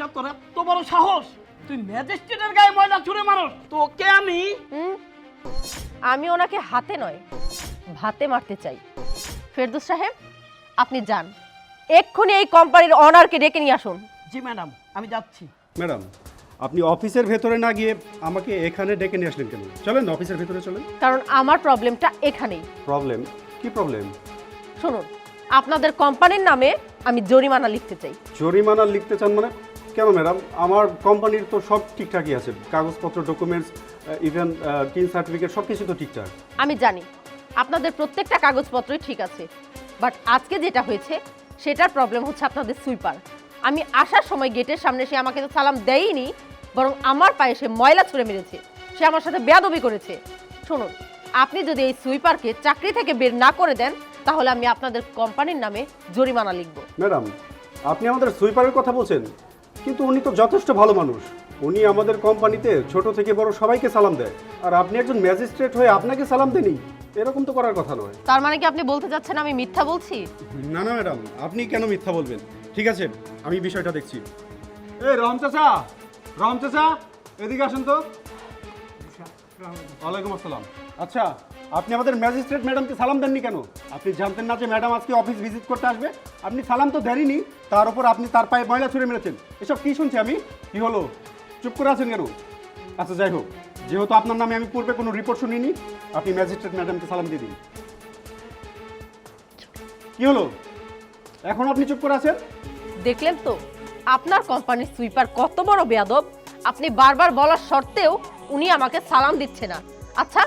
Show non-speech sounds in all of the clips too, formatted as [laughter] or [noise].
সুইপারের বাচ্চা তোর এত বড় সাহস? তুই ম্যাজিস্ট্রেটের গায়ে ময়লা ছুঁড়ে মারস। তোকে আমি হুম? আমি ওনাকে হাতে নয় ভাতে মারতে চাই। ফেরদৌস সাহেব আপনি যান। এক্ষুনি এই কোম্পানির অনারকে ডেকে নিয়ে আসুন। জি ম্যাডাম আমি যাচ্ছি। ম্যাডাম আপনি অফিসের ভেতরে না গিয়ে আমাকে এখানে ডেকে নিয়ে আসলেন কেন? চলেন অফিসের ভেতরে চলেন। কারণ আমার প্রবলেমটা এখানেই। প্রবলেম? কি প্রবলেম? শুনুন আপনাদের কোম্পানির নামে আমি জরিমানা লিখতে চাই। জরিমানা লিখতে চান মানে? কেন ম্যাডাম? আমার কোম্পানির তো সব ঠিকঠাকই আছে। কাগজপত্র ডকুমেন্টস ইভেন টিন সার্টিফিকেট সব কিছু তো ঠিকঠাক। আমি জানি আপনাদের প্রত্যেকটা কাগজপত্রই ঠিক আছে। বাট আজকে যেটা হয়েছে সেটার প্রবলেম হচ্ছে আপনাদের সুইপার আমি আসার সময় গেটের সামনে সে আমাকে তো সালাম দেয়নি বরং আমার পায়ে সে ময়লা ছুঁড়ে মেরেছে। সে আমার সাথে বেয়াদবি করেছে। শুনুন আপনি যদি এই সুইপারকে চাকরি থেকে বের না করে দেন তাহলে আমি আপনাদের কোম্পানির নামে জরিমানা লিখব। ম্যাডাম আপনি আমাদের সুইপারের কথা বলছেন। কিন্তু উনি তো যথেষ্ট ভালো মানুষ। উনি আমাদের কোম্পানিতে ছোট থেকে বড় সবাইকে সালাম দেয়। আর আপনি একজন ম্যাজিস্ট্রেট হয়ে আপনাকে সালাম দেনি এরকম তো করার কথা নয়। তার মানে কি আপনি বলতে চাচ্ছেন আমি মিথ্যা বলছি? না না ম্যাডাম আপনি কেন মিথ্যা বলবেন? ঠিক আছে আমি বিষয়টা দেখছি। এই রম চাচা! রম চাচা! এদিকে আসুন তো। ওয়ালাইকুম আসসালাম। আচ্ছা আপনি আমাদের ম্যাজিস্ট্রেট ম্যাডামকে সালাম দেননি কেন? আপনি জানতেন না যে ম্যাডাম আজকে অফিস ভিজিট করতে আসবে। আপনি সালাম তো দেননি তার উপর আপনি তার পায়ে ময়লা ছুঁড়ে মেরেছেন। এসব কি শুনছি আমি? কি হলো? চুপ করে আছেন কেন? আচ্ছা যাই হোক, যেহেতু আপনার নামে আমি পূর্বে কোনো রিপোর্ট শুনিনি, আপনি ম্যাজিস্ট্রেট ম্যাডামকে সালাম দিয়ে দিন। কি হলো? এখন আপনি চুপ করে আছেন? দেখলেন তো, আপনার কোম্পানির সুইপার কত বড় বেয়াদব। আপনি বারবার বলার সত্ত্বেও উনি আমাকে সালাম দিচ্ছে না। আচ্ছা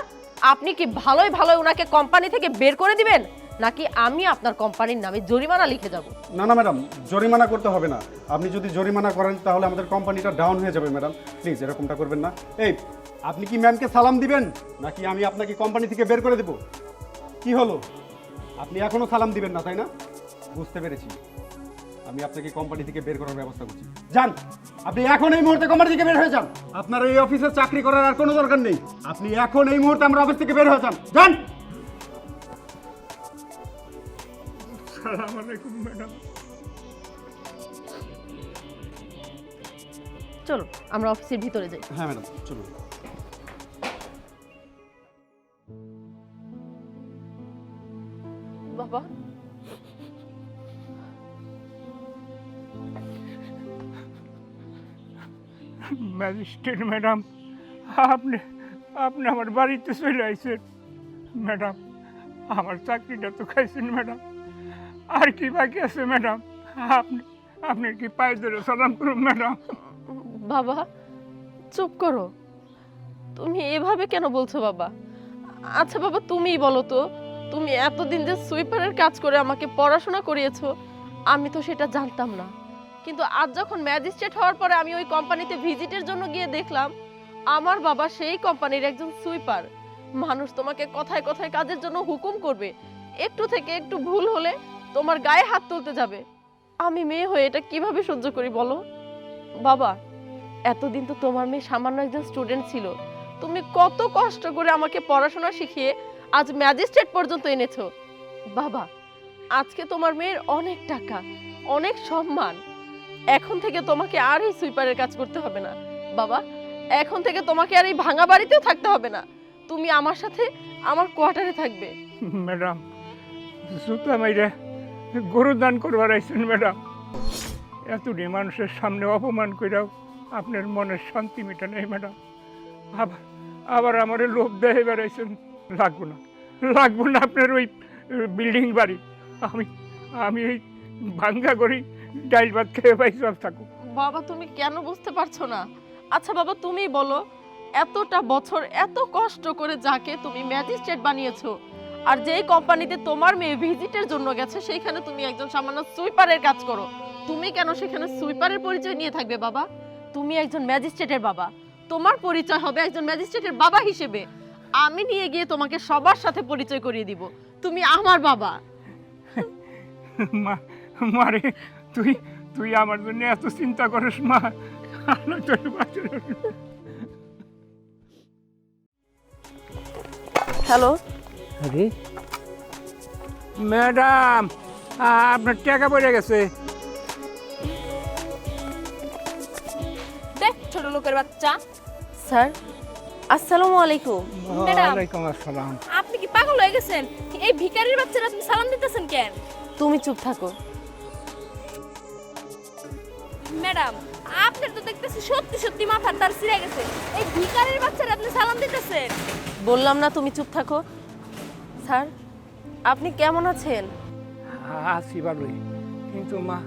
আপনি কি ভালোই ভালোই ওনাকে কোম্পানি থেকে বের করে দিবেন? নাকি আমি আপনার কোম্পানির নামে জরিমানা লিখে যাব? না না ম্যাডাম জরিমানা করতে হবে না। আপনি যদি জরিমানা করেন, তাহলে আমাদের কোম্পানিটা ডাউন হয়ে যাবে ম্যাডাম প্লিজ এরকমটা করবেন না। এই, আপনি কি ম্যামকে সালাম দিবেন? নাকি আমি আপনাকে কোম্পানি থেকে বের করে দেব? কি হলো? আপনি এখনও সালাম দিবেন না, তাই না? বুঝতে পেরেছি। আমি আপনাকে কোম্পানি থেকে বের করার ব্যবস্থা করছি। যান। আপনি এখন এই মুহূর্তে কোম্পানি থেকে বের হয়ে যান। আপনার এই অফিসে চাকরি করার আর কোনো দরকার নেই। আপনি এখন এই মুহূর্তে আমার অফিস থেকে বের হয়ে যান। যান। সালাম আলাইকুম ম্যাডাম। চলো আমরা অফিসের ভিতরে যাই। হ্যাঁ ম্যাডাম চলুন। বাবা ম্যাজিস্ট্রেট ম্যাডাম, আপনি আপনি আমার বাড়িতে চলে আইছেন। ম্যাডাম, আমার চাকরিটা তো খাইছেন ম্যাডাম। আর কি বাকি আছে ম্যাডাম? আপনি আপনি কি পায়ে ধরে সালাম করুন ম্যাডাম? বাবা, চুপ করো। তুমি এভাবে কেন বলছো বাবা? আচ্ছা বাবা, তুমিই বলো তো। তুমি এতদিন যে সুইপারের কাজ করে আমাকে পড়াশোনা করিয়েছো, আমি তো সেটা জানতাম না। কিন্তু আজ যখন ম্যাজিস্ট্রেট হওয়ার পরে আমি ওই কোম্পানিতে ভিজিটের জন্য গিয়ে দেখলাম, আমার বাবা সেই কোম্পানির একজন সুইপার। মানুষ তোমাকে কথায় কথায় কাজের জন্য হুকুম করবে। একটু থেকে একটু ভুল হলে তোমার গায়ে হাত তুলতে যাবে। আমি মেয়ে হয়ে এটা কীভাবে সহ্য করি বলো? বাবা, এতদিন তো তোমার মেয়ে সামান্য একজন স্টুডেন্ট ছিল। তুমি কত কষ্ট করে আমাকে পড়াশোনা শিখিয়ে আজ ম্যাজিস্ট্রেট পর্যন্ত এনেছো। বাবা, আজকে তোমার মেয়ের অনেক টাকা, অনেক সম্মান। এখন থেকে তোমাকে আর এই সুইপারের কাজ করতে হবে না। বাবা, এখন থেকে তোমাকে আর এই ভাঙা বাড়িতেও থাকতে হবে না। তুমি আমার সাথে আমার কোয়ার্টারে থাকবে। ম্যাডাম জুতা মাইরে গরু দান করবার আইছেন ম্যাডাম। এত এতটি মানুষের সামনে অপমান কইরাও আপনার মনের শান্তি মেটে নেই ম্যাডাম। আবার আবার আমার লোভ দেহে বেড়াইছেন। লাগবো না লাগবো না আপনার ওই বিল্ডিং বাড়ি। আমি আমি এই ভাঙ্গা করি ডাইল ভাত খেয়ে পাই সব থাকুক। বাবা তুমি কেন বুঝতে পারছ না? আচ্ছা বাবা তুমি বলো এতটা বছর এত কষ্ট করে যাকে তুমি ম্যাজিস্ট্রেট বানিয়েছো আর যেই কোম্পানিতে তোমার মেয়ে ভিজিটের জন্য গেছে সেইখানে তুমি একজন সামান্য সুইপারের কাজ করো। তুমি কেন সেখানে সুইপারের পরিচয় নিয়ে থাকবে বাবা? তুমি একজন ম্যাজিস্ট্রেটের বাবা। তোমার পরিচয় হবে একজন ম্যাজিস্ট্রেটের বাবা হিসেবে। আমি নিয়ে গিয়ে তোমাকে সবার সাথে পরিচয় করিয়ে দিব। তুমি আমার বাবা। মা মারে তুই তুই আমার জন্য এত চিন্তা করিস মা। আমি তোর হ্যালো? আরে। ম্যাডাম আপনার টাকা পড়ে গেছে। দেখ ছোট লোকের বাচ্চা। স্যার আসসালামু আলাইকুম। ম্যাডাম। ওয়ালাইকুম আসসালাম। আপনি কি পাগল হয়ে গেছেন? এই ভিখারির বাচ্চারা আপনি সালাম দিতেছেন কেন? তুমি চুপ থাকো। ম্যাডাম আপনার তো দেখতেছি সত্যি সত্যি মাথার তার ছিঁড়ে গেছে। এই ভিখারির বাচ্চারা আপনি সালাম দিতেছেন। বললাম না তুমি চুপ থাকো। স্যার আপনি কেমন আছেন? আছি ভালোই। কিন্তু মা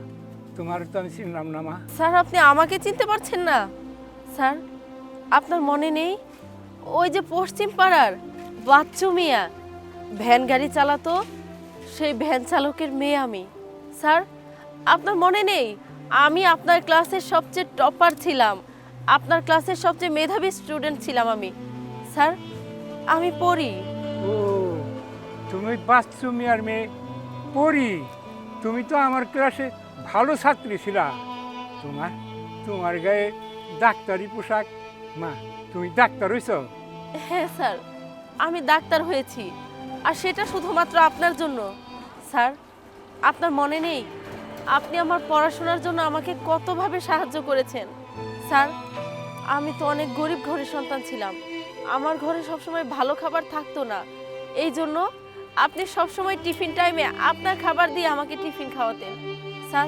তোমার তো আমি চিনলাম না মা। স্যার আপনি আমাকে চিনতে পারছেন না। স্যার আপনার মনে নেই? ওই যে পশ্চিম পাড়ার বাচ্চু মিয়া ভ্যান গাড়ি চালাতো সেই ভ্যান চালকের মেয়ে আমি। স্যার আপনার মনে নেই? আমি আপনার ক্লাসের সবচেয়ে টপার ছিলাম। আপনার ক্লাসের সবচেয়ে মেধাবী স্টুডেন্ট ছিলাম আমি। স্যার আমি পড়ি। ও তুমি বাচ্চু মিয়ার মেয়ে পড়ি। তুমি তো আমার ক্লাসে ভালো ছাত্রী ছিলা। তোমার তোমার গায়ে ডাক্তারি পোশাক। মা তুমি ডাক্তার হইছ? হ্যাঁ স্যার আমি ডাক্তার হয়েছি। আর সেটা শুধুমাত্র আপনার জন্য। স্যার আপনার মনে নেই? আপনি আমার পড়াশোনার জন্য আমাকে কতভাবে সাহায্য করেছেন? স্যার, আমি তো অনেক গরিব ঘরের সন্তান ছিলাম। আমার ঘরে সবসময় ভালো খাবার থাকতো না। এই জন্য আপনি সবসময় টিফিন টাইমে আপনার খাবার দিয়ে আমাকে টিফিন খাওয়াতেন। স্যার,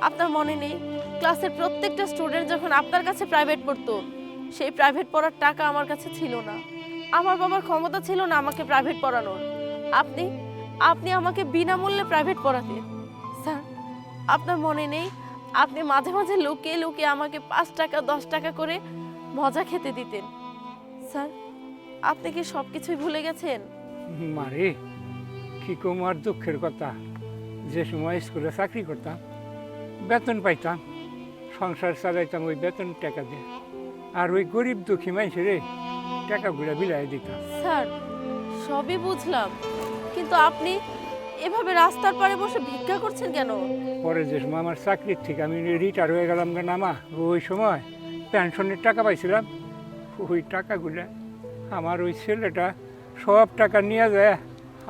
আপনার মনে নেই? ক্লাসের প্রত্যেকটা স্টুডেন্ট যখন আপনার কাছে প্রাইভেট পড়তো, সেই প্রাইভেট পড়ার টাকা আমার কাছে ছিল না। আমার বাবার ক্ষমতা ছিল না আমাকে প্রাইভেট পড়ানোর। আপনি আপনি আমাকে বিনামূল্যে প্রাইভেট পড়াতেন। আপনার মনে নেই? আপনি মাঝে মাঝে লুকিয়ে লুকিয়ে আমাকে পাঁচ টাকা দশ টাকা করে মজা খেতে দিতেন। স্যার আপনি কি সব কিছুই ভুলে গেছেন? মারে কি কমার দুঃখের কথা। যে সময় স্কুলে চাকরি করতাম বেতন পাইতাম সংসার চালাইতাম ওই বেতন টাকা দিয়ে। আর ওই গরিব দুঃখী মানুষেরে টাকাগুলো বিলাই দিতাম। স্যার সবই বুঝলাম। কিন্তু আপনি এভাবে রাস্তার পাড়ে বসে ভিক্ষা করছেন কেন? পরে যে সময় আমার চাকরির থেকে আমি রিটায়ার হয়ে গেলাম না নামা। ওই সময় পেনশনের টাকা পাইছিলাম। ওই টাকাগুলো আমার ওই ছেলেটা সব টাকা নিয়ে যায়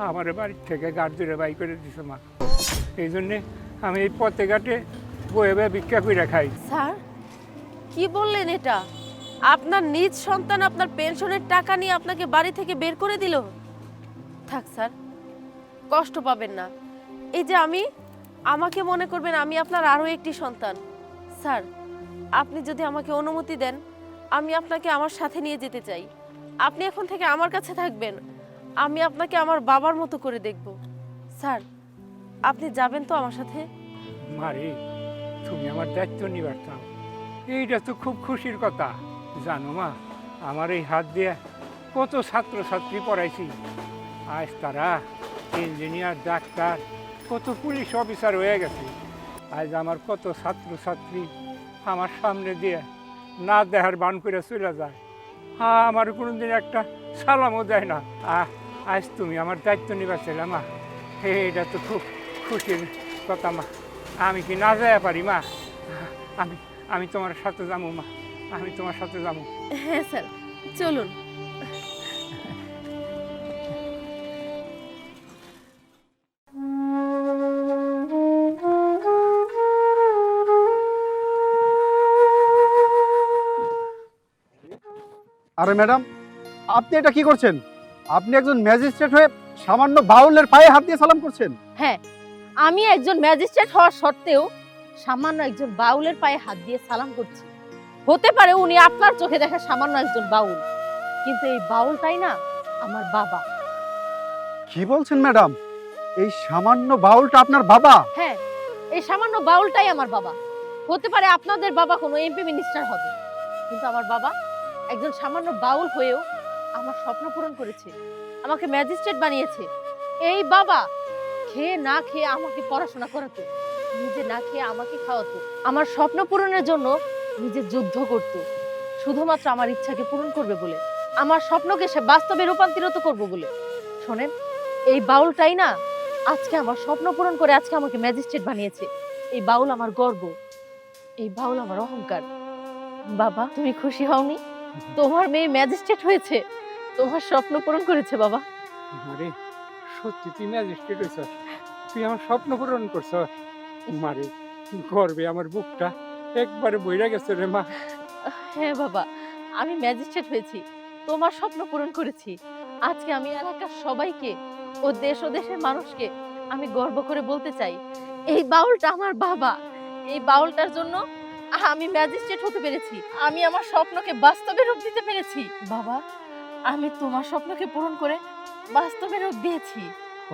আমার বাড়ির থেকে গাড় ধরে বাই করে দিছে মা। এই জন্যে আমি এই পথে ঘাটে বয়ে বয়ে ভিক্ষা করে খাই। স্যার কি বললেন এটা? আপনার নিজ সন্তান আপনার পেনশনের টাকা নিয়ে আপনাকে বাড়ি থেকে বের করে দিল? থাক স্যার কষ্ট পাবেন না। এই যে আমি, আমাকে মনে করবেন আমি আপনার আরও একটি সন্তান। স্যার, আপনি যদি আমাকে অনুমতি দেন, আমি আপনাকে আমার সাথে নিয়ে যেতে চাই। আপনি এখন থেকে আমার কাছে থাকবেন। আমি আপনাকে আমার বাবার মতো করে দেখব। স্যার, আপনি যাবেন তো আমার সাথে? মারে তুমি আমার দায়িত্ব নিবার এইটা তো খুব খুশির কথা। জানো মা, আমার এই হাত দিয়ে কত ছাত্রছাত্রী পড়াইছি। আজ তারা ইঞ্জিনিয়ার, ডাক্তার, কত পুলিশ অফিসার হয়ে গেছে। আজ আমার কত ছাত্রছাত্রী আমার সামনে দিয়ে না দেহার বান করে চলে যায়। হ্যাঁ আমার কোনো দিন একটা সালামও দেয় না। আহ, আজ তুমি আমার দায়িত্ব নিবার ছিলে মা। এটা তো খুব খুশির কথা মা। আমি কি না যায় পারি মা? আমি আমি তোমার সাথে যাব মা। আমি তোমার সাথে যাব হ্যাঁ স্যার, চলুন। আরে ম্যাডাম। আপনি এটা কি করছেন? আপনি একজন ম্যাজিস্ট্রেট হয়ে সামান্য বাউলের পায়ে হাত দিয়ে সালাম করছেন। হ্যাঁ আমি একজন ম্যাজিস্ট্রেট হওয়ার সত্ত্বেও সামান্য একজন বাউলের পায়ে হাত দিয়ে সালাম করছি। হতে পারে উনি আপনার চোখে দেখা সামান্য একজন বাউল কিন্তু এই বাউলটাই না আমার বাবা। কি বলছেন ম্যাডাম? এই সামান্য বাউলটা আপনার বাবা? হ্যাঁ এই সামান্য বাউলটাই আমার বাবা। হতে পারে আপনাদের বাবা কোনো এমপি মিনিস্টার হবে কিন্তু আমার বাবা একজন সামান্য বাউল হয়েও আমার স্বপ্ন পূরণ করেছে। আমাকে ম্যাজিস্ট্রেট বানিয়েছে। এই বাবা খেয়ে না খেয়ে আমাকে পড়াশোনা করাতো, নিজে না খেয়ে আমাকে খাওয়াতো। আমার স্বপ্ন পূরণের জন্য নিজে যুদ্ধ করত। শুধুমাত্র আমার ইচ্ছাকে পূরণ করবে বলে, আমার স্বপ্নকে সে বাস্তবে রূপান্তরিত করব বলে। শোনেন, এই বাউলটাই না আজকে আমার স্বপ্ন পূরণ করে আজকে আমাকে ম্যাজিস্ট্রেট বানিয়েছে। এই বাউল আমার গর্ব, এই বাউল আমার অহংকার। বাবা, তুমি খুশি হওনি? তোমার মেয়ে ম্যাজিস্ট্রেট হয়েছে। তোমার স্বপ্ন পূরণ করেছে বাবা। মারে সত্যি তুই ম্যাজিস্ট্রেট হয়েছ। তুই আমার স্বপ্ন পূরণ করছ। মারে গর্বে আমার বুকটা একবারে বইরা গেছে রে মা। হ্যাঁ বাবা আমি ম্যাজিস্ট্রেট হয়েছি। তোমার স্বপ্ন পূরণ করেছি। আজকে আমি এলাকার সবাইকে ও দেশ ও দেশের মানুষকে আমি গর্ব করে বলতে চাই। এই বাউলটা আমার বাবা। এই বাউলটার জন্য আমি ম্যাজিস্ট্রেট হতে পেরেছি। আমি আমার স্বপ্নকে বাস্তবে রূপ দিতে পেরেছি। বাবা আমি তোমার স্বপ্নকে পূরণ করে বাস্তবে রূপ দিয়েছি।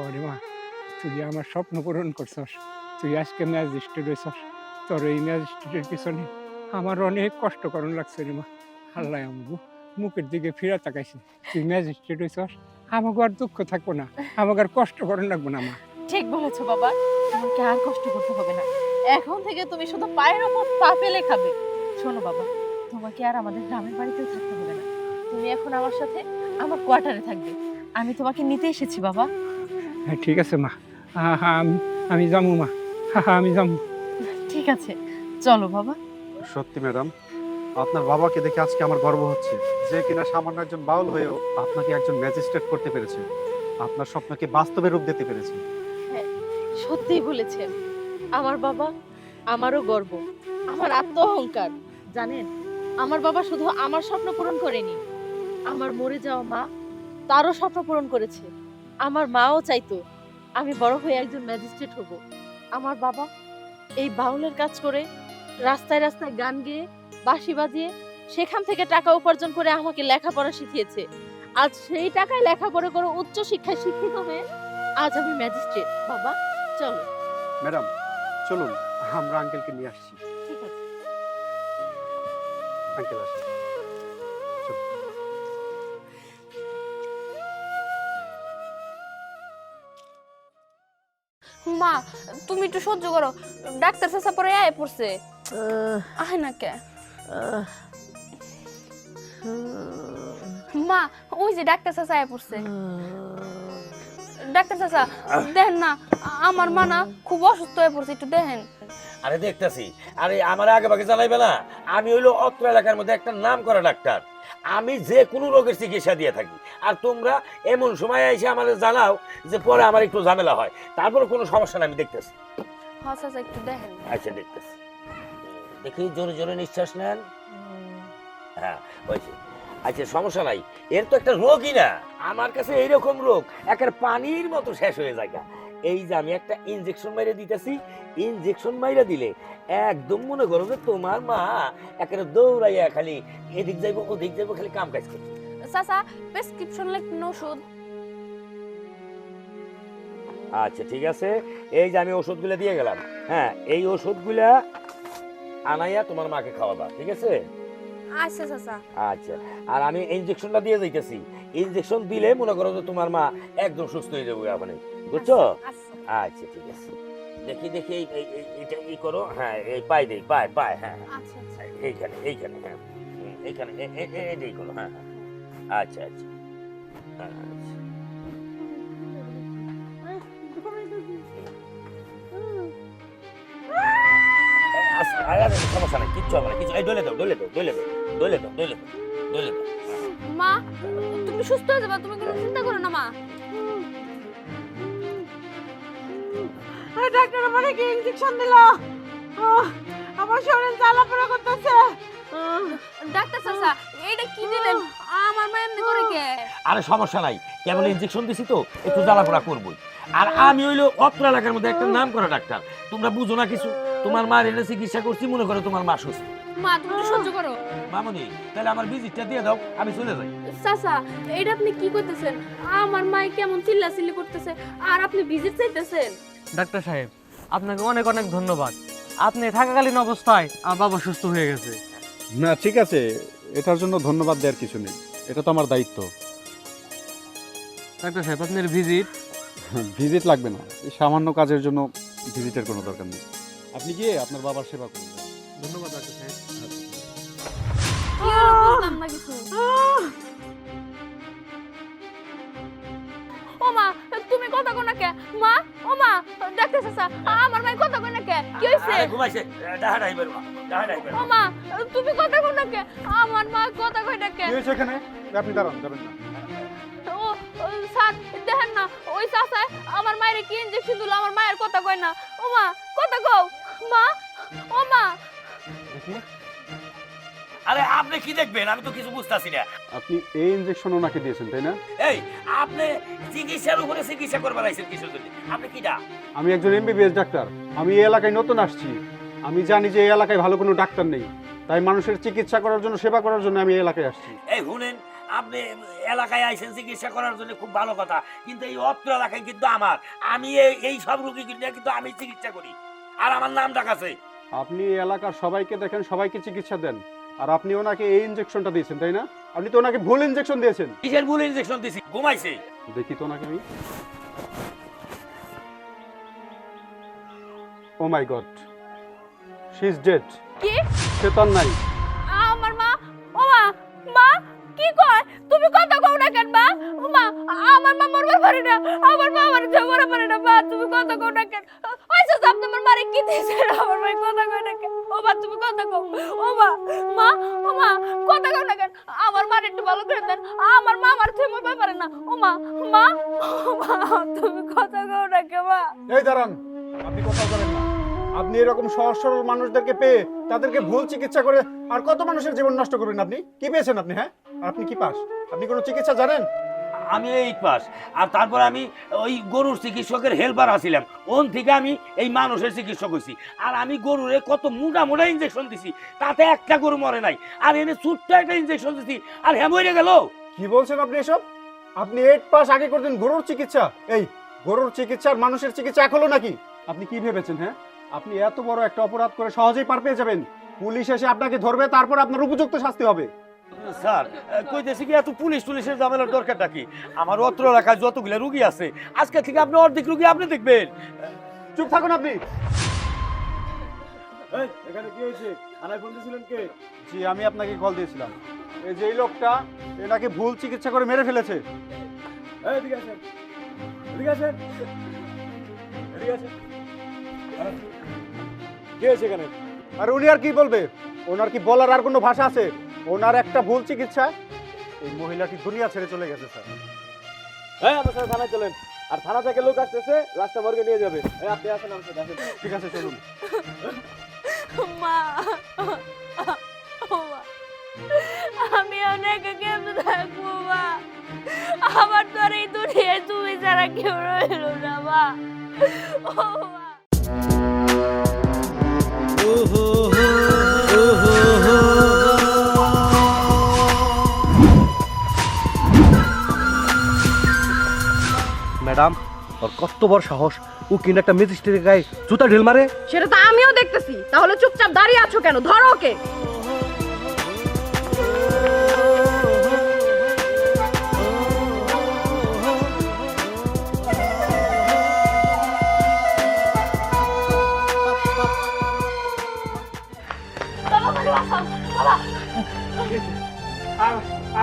ওরে মা তুই আমার স্বপ্ন পূরণ করছস। তুই আজকে ম্যাজিস্ট্রেট হয়েছস তোর এই ম্যাজিস্ট্রেটের পিছনে আমার অনেক কষ্ট করণ লাগছে রে মা। আল্লাহ আমগো মুখের দিকে ফিরে তাকাইছে। তুই ম্যাজিস্ট্রেট হয়েছস আমাকে আর দুঃখ থাকব না। আমাকে আর কষ্ট করণ লাগবো না মা। ঠিক বলেছ বাবা তোমাকে আর কষ্ট করতে হবে না। এখন থেকে তুমি শুধু পায়ের ওপর পা ফেলে খাবে। শোনো বাবা তোমাকে আর আমাদের গ্রামের বাড়িতে থাকতে হবে না। তুমি এখন আমার সাথে আমার কোয়ার্টারে থাকবে। আমি তোমাকে নিতে এসেছি বাবা। হ্যাঁ ঠিক আছে মা। হ্যাঁ হ্যাঁ আমি আমি যাব মা। হ্যাঁ হ্যাঁ আমি যাব। ঠিক আছে চলো বাবা। সত্যি ম্যাডাম আপনার বাবাকে দেখে আজকে আমার গর্ব হচ্ছে। যে কিনা সামান্য একজন বাউল হয়েও আপনাকে একজন ম্যাজিস্ট্রেট করতে পেরেছে। আপনার স্বপ্নকে বাস্তবে রূপ দিতে পেরেছে। সত্যিই বলেছেন। আমার বাবা আমারও গর্ব, আমার আত্ম অহংকার জানেন, আমার বাবা শুধু আমার স্বপ্ন পূরণ করেনি, আমার মরে যাওয়া মা তারও স্বপ্ন পূরণ করেছে। আমার মাও চাইতো আমি বড় হয়ে একজন ম্যাজিস্ট্রেট হব। আমার বাবা এই বাউলের কাজ করে রাস্তায় রাস্তায় গান গেয়ে, বাঁশি বাজিয়ে, সেখান থেকে টাকা উপার্জন করে আমাকে লেখাপড়া শিখিয়েছে। আজ সেই টাকায় লেখাপড়া করে উচ্চ শিক্ষায় শিক্ষিত হয়ে আজ আমি ম্যাজিস্ট্রেট। বাবা, চলো। ম্যাডাম চলুন আমরা আঙ্কেলকে নিয়ে আসছি। ঠিক আছে। আঙ্কেল আসুন। মা তুমি একটু সহ্য করো। ডাক্তার চাচা পরে আয় পড়ছে। আহে। না কে? মা ওই যে ডাক্তার চাচা আয় পড়ছে। ডাক্তার চাচা দেখেন না। আমার মানা খুব অসুস্থ হয়ে পড়ছে একটু দেখেন। আরে দেখতেছি। আরে আমার আগে ভাগে জানাইবে না। আমি হইল অত্র এলাকার মধ্যে একটা নাম করা ডাক্তার। আমি যে কোনো রোগের চিকিৎসা দিয়ে থাকি। আর তোমরা এমন সময় এসে আমাদের জানাও যে পরে আমার একটু ঝামেলা হয়। তারপরে কোনো সমস্যা নাই আমি দেখতেছি। হ্যাঁ একটু দেখেন। আচ্ছা দেখতেছি। দেখি জোরে জোরে নিঃশ্বাস নেন। হ্যাঁ হয়েছে আচ্ছা সমস্যা নাই। এর তো একটা রোগই না। আমার কাছে এইরকম রোগ একের পানির মতো শেষ হয়ে যায় এই যে আমি একটা ইনজেকশন মাইরে দিতেছি ইনজেকশন মাইরে দিলে একদম মনে করো যে তোমার মা একেবারে দৌড়াইয়া খালি এদিক যাইবো ওদিক যাইবো খালি কাম কাজ করবে চাচা প্রেসক্রিপশন লেখেন ওষুধ? আচ্ছা ঠিক আছে। এই যে আমি ওষুধগুলো দিয়ে গেলাম। হ্যাঁ এই ওষুধগুলা আনাইয়া তোমার মাকে খাওয়াবা ঠিক আছে? আচ্ছা চাচা আচ্ছা আর আমি ইনজেকশনটা দিয়ে যাইতেছি ইনজেকশন দিলে মনে করো যে তোমার মা একদম সুস্থ হয়ে যাবে ওখানে বুঝছ আচ্ছা আচ্ছা ঠিক আছে দেখি দেখি এই- এই- এই- এইটা ই করো হ্যাঁ এই পাই দেই পাই পাই হ্যাঁ আচ্ছা আচ্ছা এইখানে এইখানে হ্যাঁ এইখানে এ- এ- এ- করো হ্যাঁ হ্যাঁ আচ্ছা আচ্ছা হ্যাঁ, আচ্ছা এই, সমস্যা নাই কিচ্ছু হবে না কিছু এই ডলে দাও ডলে দাও ডলে দাও ডলে দাও দাও ডলে দাও মা তুমি সুস্থ হয়ে যাবে তুমি কোনো চিন্তা করো না মা। ডাক্তার আমারে কি ইনজেকশন দিল? আমার শরীর জ্বালাপোড়া করতেছে। ডাক্তার চাচা এইটা কি দিলেন? আমার মা এমনি করে কে? আরে সমস্যা নাই কেবল ইনজেকশন দিছি তো একটু জ্বালাপোড়া করবোই। আর আমি হইল অত্র এলাকার মধ্যে একটা নাম করা ডাক্তার তোমরা বুঝো না কিছু। তোমার মার এনে চিকিৎসা করছি মনে করো তোমার মা সুস্থ। মা তুমি একটু সহ্য করো। মামনি তাহলে আমার ভিজিটটা দিয়ে দাও আমি চলে যাই। চাচা এইটা আপনি কি করতেছেন? আমার মা কেমন চিল্লাচিল্লি করতেছে আর আপনি ভিজিট চাইতেছেন? ডাক্তার সাহেব আপনাকে অনেক অনেক ধন্যবাদ। আপনি থাকাকালীন অবস্থায় আমার বাবা সুস্থ হয়ে গেছে। না ঠিক আছে। এটার জন্য ধন্যবাদ দেওয়ার কিছু নেই। এটা তো আমার দায়িত্ব। ডাক্তার সাহেব আপনার ভিজিট ভিজিট [laughs] লাগবে না। এই সামান্য কাজের জন্য ভিজিটের কোনো দরকার নেই। আপনি গিয়ে আপনার বাবার সেবা করুন। ধন্যবাদ ডাক্তার সাহেব। বুঝলাম না কিছু। ও মা তুমি কথা কো কে? মা ও মা ডাক্তার চাচা আমার কথা কো কে? কি হইছে? ঘুমাইছে। ডাহা ডাইবার ডাহা ডাইবার ও মা তুমি কথা কো কে? আমার মা কথা কই না কে? কি হয়েছে এখানে? আপনি দাঁড়ান যাবেন না ও ও, স্যার দেখেন না ওই আমার মায়ের কি ইঞ্জেকশন দিল আমার মায়ের কথা কয় না। ও মা কথা কও। মা ও মা আরে আপনি কি দেখবেন? আমি তো কিছু বুঝতাছি না। আপনি এই ইনজেকশন ওনাকে দিয়েছেন তাই না? এই আপনি চিকিৎসার উপরে চিকিৎসা করবার আইছেন কিসের জন্য? আপনি কিটা আমি একজন এমবিবিএস ডাক্তার। আমি এই এলাকায় নতুন আসছি। আমি জানি যে এই এলাকায় ভালো কোনো ডাক্তার নেই। তাই মানুষের চিকিৎসা করার জন্য সেবা করার জন্য আমি এই এলাকায় আসছি। এই শুনেন আপনি এলাকায় আইসেন চিকিৎসা করার জন্য খুব ভালো কথা কিন্তু এই অত্র এলাকায় কিন্তু আমার। আমি এই- এই সব রোগী কিন্তু কিন্তু আমি চিকিৎসা করি। আর আমার নাম ডাকাছে আপনি এলাকার সবাইকে দেখেন সবাইকে চিকিৎসা দেন। আর আপনি ওনাকে এই ইনজেকশনটা দিয়েছেন তাই না? আপনি তো ওনাকে ভুল ইনজেকশন দিয়েছেন। কিসের ভুল ইনজেকশন দিছি? ঘুমাইছে। দেখি তো ওনাকে আমি। ও my God she is dead কি? সে তার নাই। কি কয়? তুমি কথা কও না কেন, মা? মা, আমার মা মরবার পারে না, আমার মা আমার জমরা পারে না, মা, তুমি কথা কও না কেন? আইসা সাপ তোমার মারে কি দিছে আমার ভাই কথা কয় না কেন? ও মা, তুমি কথা কও। ও মা মা, ও মা, কথা কও না কেন? আমার মার একটু ভালো করে দেন। আমার মা আমার থেকে মরবার পারে না। ও মা মা, তুমি কথা কও না কেন, মা? এই দাঁড়ান, আপনি কথা বলেন। আপনি এরকম সহজ সরল মানুষদেরকে পেয়ে তাদেরকে ভুল চিকিৎসা করে আর কত মানুষের জীবন নষ্ট করবেন আপনি? কি পেয়েছেন আপনি হ্যাঁ? আর আপনি কি পাস? আপনি কোনো চিকিৎসা জানেন? আমি এই পাস। আর তারপর আমি ওই গরুর চিকিৎসকের হেল্পার আছিলাম। ওন থেকে আমি এই মানুষের চিকিৎসক হয়েছি। আর আমি গরুরে কত মোটা মোটা ইনজেকশন দিছি তাতে একটা গরু মরে নাই। আর এনে ছোট্ট একটা ইনজেকশন দিছি আর হ্যাঁ মরে গেল। কি বলছেন আপনি এসব? আপনি এইট পাস আগে করতেন গরুর চিকিৎসা। এই গরুর চিকিৎসা আর মানুষের চিকিৎসা এক হলো নাকি? আপনি কি ভেবেছেন হ্যাঁ? আপনি এত বড় একটা অপরাধ করে সহজেই পার পেয়ে যাবেন। পুলিশ এসে আপনাকে ধরবে তারপর আপনার উপযুক্ত শাস্তি হবে। স্যার কইতেছি কি এত পুলিশ টুলিশের ঝামেলার দরকারটা কি? আমার অত্র এলাকায় যতগুলো রুগী আছে আজকে থেকে আপনি অর্ধেক রুগী আপনি দেখবেন। চুপ থাকুন আপনি। এখানে কি হয়েছে? থানায় ফোন দিয়েছিলেন কে? জি আমি আপনাকে কল দিয়েছিলাম। এই যে লোকটা এনাকে ভুল চিকিৎসা করে মেরে ফেলেছে। এদিকে আসেন। এদিকে আসেন। এদিকে আসেন। কি হয়েছে এখানে? আর উনি আর কি বলবে? ওনার কি বলার আর কোনো ভাষা আছে? ওনার একটা ভুল চিকিৎসা। এই মহিলাটি দুনিয়া ছেড়ে চলে গেছে স্যার। হ্যাঁ আমার সাথে থানায় চলেন। আর থানা থেকে লোক আসতেছে লাস্টটা মর্গে নিয়ে যাবে। এই আপনি আসেন আমার সাথে ঠিক আছে চলুন। মা মা আমি অনেক কেমন থাকব মা। আমার তো আর এই দুনিয়ায় তুমি ছাড়া কেউ রইল না মা। ও মা। ম্যাডাম ওর কত বড় সাহস। ও কিনা একটা মেজিস্ট্রেটের গায়ে জুতা ঢিল মারে? সেটা তো আমিও দেখতেছি। তাহলে চুপচাপ দাঁড়িয়ে আছো কেন? ধরো ওকে।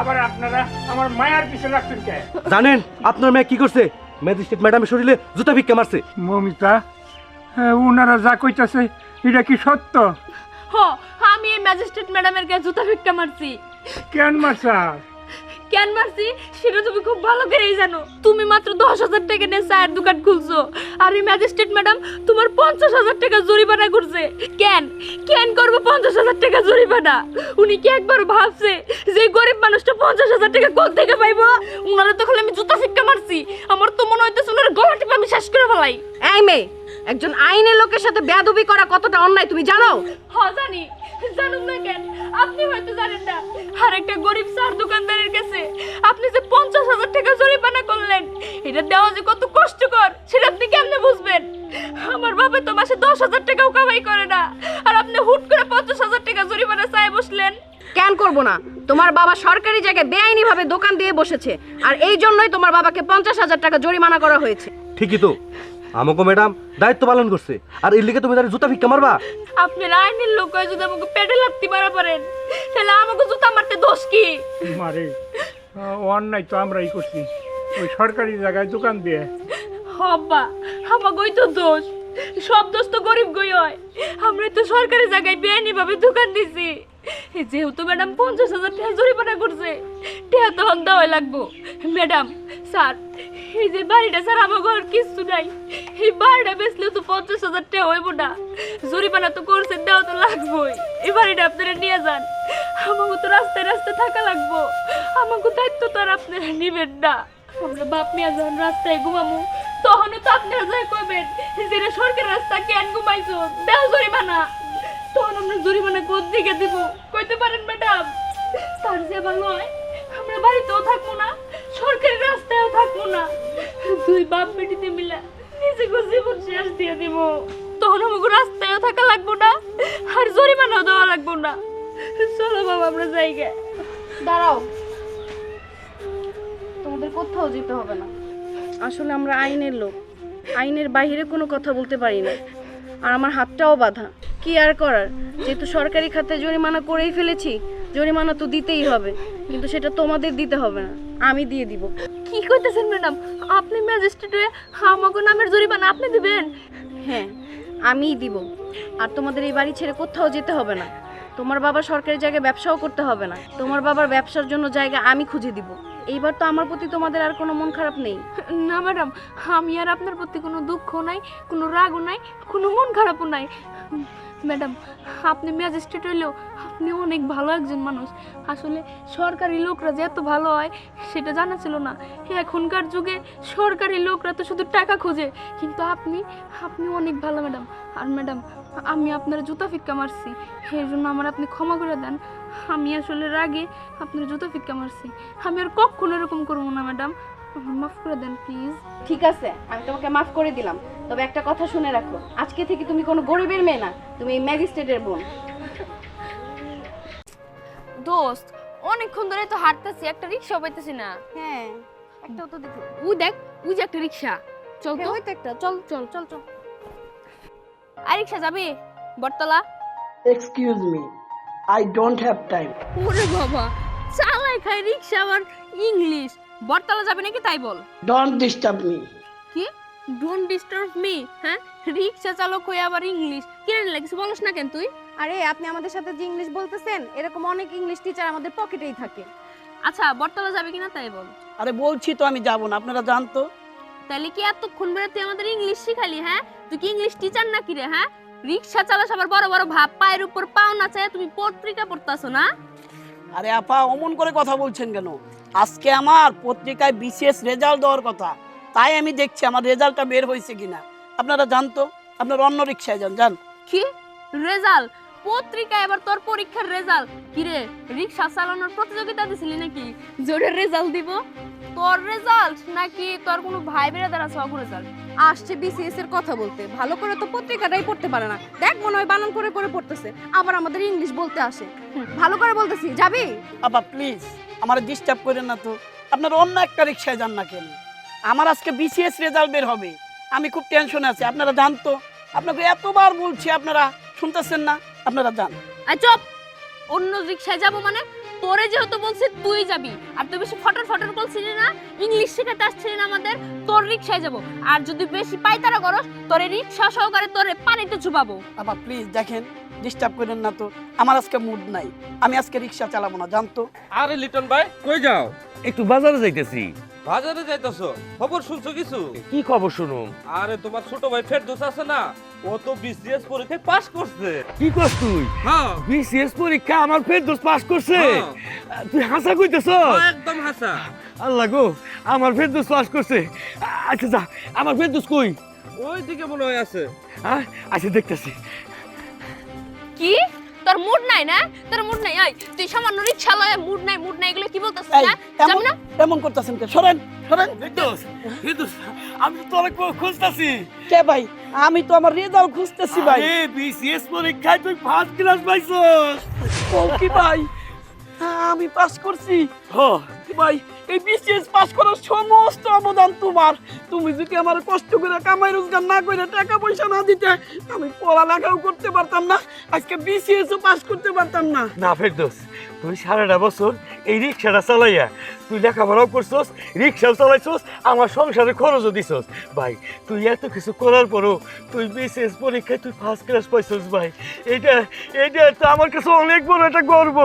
আবার আপনারা আমার মায়ার পিছনে রাখছেন কে? জানেন আপনার মেয়ে কি করছে? ম্যাজিস্ট্রেট ম্যাডামের শরীরে জুতা ভিক্ষা মারছে। মমিতা হ্যাঁ, ওনারা যা কইতাছে এটা কি সত্য? হ আমি এই ম্যাজিস্ট্রেট ম্যাডামের কাছে জুতা ভিক্ষা মারছি। কেন মারছা? কেন মারছি? সেটা তুমি খুব ভালো করেই জানো। তুমি মাত্র দশ হাজার টাকা নিয়ে চায়ের দোকান খুলছো। আর এই ম্যাজিস্ট্রেট ম্যাডাম তোমার পঞ্চাশ হাজার টাকা জরিমানা করছে। কেন? কেন করব পঞ্চাশ হাজার টাকা জরিমানা? উনি কি একবার ভাবছে যে পঞ্চাশ হাজার টাকা কোথ থেকে পাইবো। উনারা তখন আমি জুতা ফিক্কা মারছি। আমার তো মনে হইতেছে ওনার গলা টিপে আমি শেষ করে ফেলাই। এই মেয়ে একজন আইনের লোকের সাথে বেয়াদবি করা কতটা অন্যায় তুমি জানো? হ জানি। জানুন না কেন আপনি হয়তো জানেন না আর একটা গরিব চার দোকানদারের কাছে আপনি যে পঞ্চাশ হাজার টাকা জরিমানা করলেন এটা দেওয়া যে কত কষ্টকর সেটা আপনি কেমনে বুঝবেন? আমার বাবা তো মাসে দশ হাজার টাকাও কামাই করে না আর আপনি হুট করে পঞ্চাশ হাজার টাকা জরিমানা চাই বসলেন। কেন করব না। তোমার বাবা সরকারি জায়গায় বেআইনি ভাবে দোকান দিয়ে বসেছে আর এই জন্যই তোমার বাবাকে পঞ্চাশ হাজার টাকা জরিমানা করা হয়েছে। ঠিকই তো। আমাকে ম্যাডাম দায়িত্ব পালন করছে। আর এর লিগে তুমি তার জুতা ভিক্ষা মারবা? আপনি আইনের লোক হয়ে যদি আমাকে পেটে লাগতে মারা পারেন তাহলে আমাকে জুতা মারতে দোষ কি? মারে অন্যায় তো আমরাই করছি। ওই সরকারি জায়গায় দোকান দিয়ে। হব্বা আমাকে ওই তো দোষ। সব দোষ তো গরিব গই হয়। আমরা তো সরকারি জায়গায় বেআইনি ভাবে দোকান দিছি। যেহেতু ম্যাডাম পঞ্চাশ হাজার টাকা জরিমানা করছে, টাকা তখন দেওয়া লাগবো। ম্যাডাম, স্যার, এই যে বাড়িটা স্যার, আমার ঘর কিচ্ছু নাই। এই বাড়িটা বেচলেও তো পঞ্চাশ হাজার টাকা হইব না। জরিমানা তো করছে দেওয়া তো লাগবোই। এই বাড়িটা আপনারা নিয়ে যান। আমাকে তো রাস্তায় রাস্তায় থাকা লাগবো। আমাকে দায়িত্ব তো আর আপনারা নিবেন না। আমরা বাপ মিয়া যখন রাস্তায় ঘুমামু, তখনও তো আপনারা যাই কইবেন যেটা সরকার রাস্তা কেন ঘুমাইছো? দেও জরিমানা। তখন আমরা জরিমানা কোথ দিকে দিব? কইতে পারেন, ম্যাডাম। তার যে ভালো হয়, আমরা বাড়িতেও থাকব না, সরকারি রাস্তায়ও থাকব না। দুই বাপ বেটিতে মিলা নিজেকে জীবন শেষ দিয়ে দিব। তখন আমাকে রাস্তায়ও থাকা লাগবো না, আর জরিমানাও দেওয়া লাগবো না। চলো বাবা আমরা জায়গা দাঁড়াও। তোমাদের কোথাও যেতে হবে না। আসলে আমরা আইনের লোক। আইনের বাইরে কোনো কথা বলতে পারি না। আর আমার হাতটাও বাঁধা। কি আর করার? যেহেতু সরকারি খাতে জরিমানা করেই ফেলেছি জরিমানা তো দিতেই হবে কিন্তু সেটা তোমাদের দিতে হবে না আমি দিয়ে দিব। কি করতেছেন ম্যাডাম? আপনি ম্যাজিস্ট্রেট হয়ে আমাকে নামের জরিমানা আপনি দিবেন? হ্যাঁ আমিই দিব। আর তোমাদের এই বাড়ি ছেড়ে কোথাও যেতে হবে না। তোমার বাবা সরকারি জায়গায় ব্যবসাও করতে হবে না। তোমার বাবার ব্যবসার জন্য জায়গা আমি খুঁজে দিব। এইবার তো আমার প্রতি তোমাদের আর কোনো মন খারাপ নেই। না ম্যাডাম, আমি আর আপনার প্রতি কোনো দুঃখ নাই, কোনো রাগও নাই, কোনো মন খারাপও নাই। ম্যাডাম, আপনি ম্যাজিস্ট্রেট হইলেও আপনি অনেক ভালো একজন মানুষ। আসলে সরকারি লোকরা যে এত ভালো হয়, সেটা জানা ছিল না। এখনকার যুগে সরকারি লোকরা তো শুধু টাকা খোঁজে। কিন্তু আপনি আপনি অনেক ভালো ম্যাডাম। আর ম্যাডাম, আমি আপনার জুতা ফিক্কা মারছি। এর জন্য আমার আপনি ক্ষমা করে দেন। আমি আসলে রাগে আপনার জুতা ফিক্কা মারছি। আমি আর কখনো এরকম করব না ম্যাডাম। আমার মাফ করে দেন প্লিজ। ঠিক আছে আমি তোমাকে মাফ করে দিলাম। তবে একটা কথা শুনে রাখো আজকে থেকে তুমি কোনো গরিবের মেয়ে না তুমি এই ম্যাজিস্ট্রেটের বোন। দোস্ত অনেকক্ষণ ধরে তো হাঁটতেছি একটা রিক্সা পাইতেছি না। হ্যাঁ। একটাও তো দেখো ও দেখ ওই যে একটা রিক্সা। চল তো। ওই তো একটা। চল চল চল চল। আর রিক্সা যাবি? Battala. Excuse me, I don't have time. ওরে বাবা চালাই খাই রিক্সা আবার ইংলিশ। বটতলা যাবে নাকি তাই বল? Don't disturb me. কি? ডোন্ট ডিস্টার্ব মি হ্যাঁ? রিক্সা চালক হয়ে আবার ইংলিশ। কিনে লাগছে বলস না কেন তুই? আরে আপনি আমাদের সাথে যে ইংলিশ বলতেছেন এরকম অনেক ইংলিশ টিচার আমাদের পকেটেই থাকে। আচ্ছা বটতলা যাবে কিনা তাই বল। আরে বলছি তো আমি যাব না আপনারা জানতো? তাহলে কি এতক্ষণ বেড়ে তুই আমাদের ইংলিশ শিখালি হ্যাঁ? তুই কি ইংলিশ টিচার নাকি রে হ্যাঁ? রিক্সা চালাস আবার বড় বড় ভাব পায়ের উপর পাও না চায় তুমি পত্রিকা পড়তাছো না? আরে আপা অমন করে কথা বলছেন কেন? আজকে আমার পত্রিকায় বিশেষ রেজাল্ট দেওয়ার কথা। তাই আমি দেখছি আমার রেজাল্টটা বের হয়েছে কিনা। আপনারা জানতো আপনারা অন্য রিক্সায় যান যান। কি? রেজাল্ট? পত্রিকা এবার তোর পরীক্ষার রেজাল্ট? কি রে রিক্সা চালানোর প্রতিযোগিতা দিছিলি নাকি? জোরে রেজাল্ট দিব। তোর রেজাল্ট নাকি তোর কোনো ভাই বেরাদার আছে অগু রেজাল্ট আসছে বিসিএস এর কথা বলতে। ভালো করে তো পত্রিকাটাই পড়তে পারে না। দেখ মনে হয় বানান করে করে পড়তেছে। আবার আমাদের ইংলিশ বলতে আসে। ভালো করে বলতেছি যাবি? আপা প্লিজ আমার ডিস্টার্ব করেন না তো। আপনারা অন্য একটা রিক্সায় যান না কেন? আমার আজকে বিসিএস রেজাল্ট বের হবে। আমি খুব টেনশনে আছি। আপনারা জানতো আপনাকে এতবার বলছি আপনারা শুনতেছেন না। আপনারা যান। আর চপ। অন্য রিক্সায় যাব মানে তোরে যেহেতু বলছি তুই যাবি আর তুই বেশি ফটর ফটর বলছিলি না ইংলিশ শেখাতে আসছিলি না আমাদের তোর রিক্সায় যাব। আর যদি বেশি পাইতারা করস তোরে রিক্সা সহকারে তোরে পানিতে চুবাবো বাবা প্লিজ দেখেন ডিস্টার্ব করেন না তো। আমার আজকে মুড নাই। আমি আজকে রিক্সা চালাবো না জানতো? আরে লিটন ভাই কই যাও? একটু বাজারে যাইতেছি। বাজারে যাইতেছো? খবর শুনছো কিছু? কি খবর শুনুম? আরে তোমার ছোট ভাই ফেরদৌস আছে না? ও তো বিসিএস পরীক্ষায় পাশ করছে। কি করছ তুই? হ্যাঁ। বিসিএস পরীক্ষা আমার ফেরদোস পাস করছে? হ্যাঁ, তুই হাসা কইতেছ একদম হাসা। আল্লাহ গো আমার ফেরদোস পাস করছে। আচ্ছা যা আমার ফেরদোস কই? ওই দিকে মনে হয় আছে। হ্যাঁ আচ্ছা দেখতেছি। কি? তোর মুড নাই না? তোর মুড নাই আই তুই সামান্য রিক্সা লয় মুড নাই মুড নাই এগুলো কি বলতাছিস এই, না যাবি না? এমন করতেছেন কে? সরেন সরেন। ফেরদোস ফেরদোস আমি তো তোরে খুঁজতাছি। কে ভাই? আমি তো আমার রেজাল্ট খুঁজতেছি ভাই। আরে বিসিএস পরীক্ষায় তুই ফার্স্ট ক্লাস পাইছস। ও কি ভাই? আমি পাস করছি। হ ভাই? এই বিসিএস পাস করার সমস্ত অবদান তোমার। তুমি যদি আমার কষ্ট করে কামাই রোজগার না করে টাকা পয়সা না দিতে, আমি পড়ালেখাও করতে পারতাম না, আজকে বিসিএস পাস করতে পারতাম না। না, ফেরদোস তুই সারাটা বছর এই রিক্সাটা চালাইয়া, তুই লেখাপড়াও করছোস, রিক্সাও চালাইছোস, আমার সংসারে খরচও দিছোস। ভাই, তুই এত কিছু করার পরও তুই বিশেষ পরীক্ষায় তুই ফার্স্ট ক্লাস পাইছোস ভাই। এটা এটা তো আমার কাছে অনেক বড় একটা গর্ব।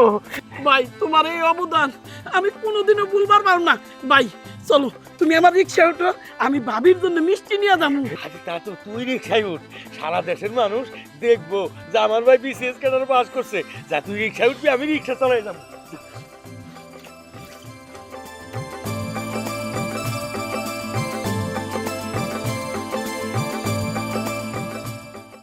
ভাই, তোমার এই অবদান আমি কোনোদিনও ভুলবার পারব না। ভাই চলো, তুমি আমার রিক্সায় উঠো আমি ভাবির জন্য মিষ্টি নিয়ে যাব। তা তো তুই রিক্সায় উঠ। সারা দেশের মানুষ দেখব যে আমার ভাই বিসিএস কেটার পাস করছে। যা তুই রিক্সায় উঠবি, আমি রিক্সা চালাই যাব।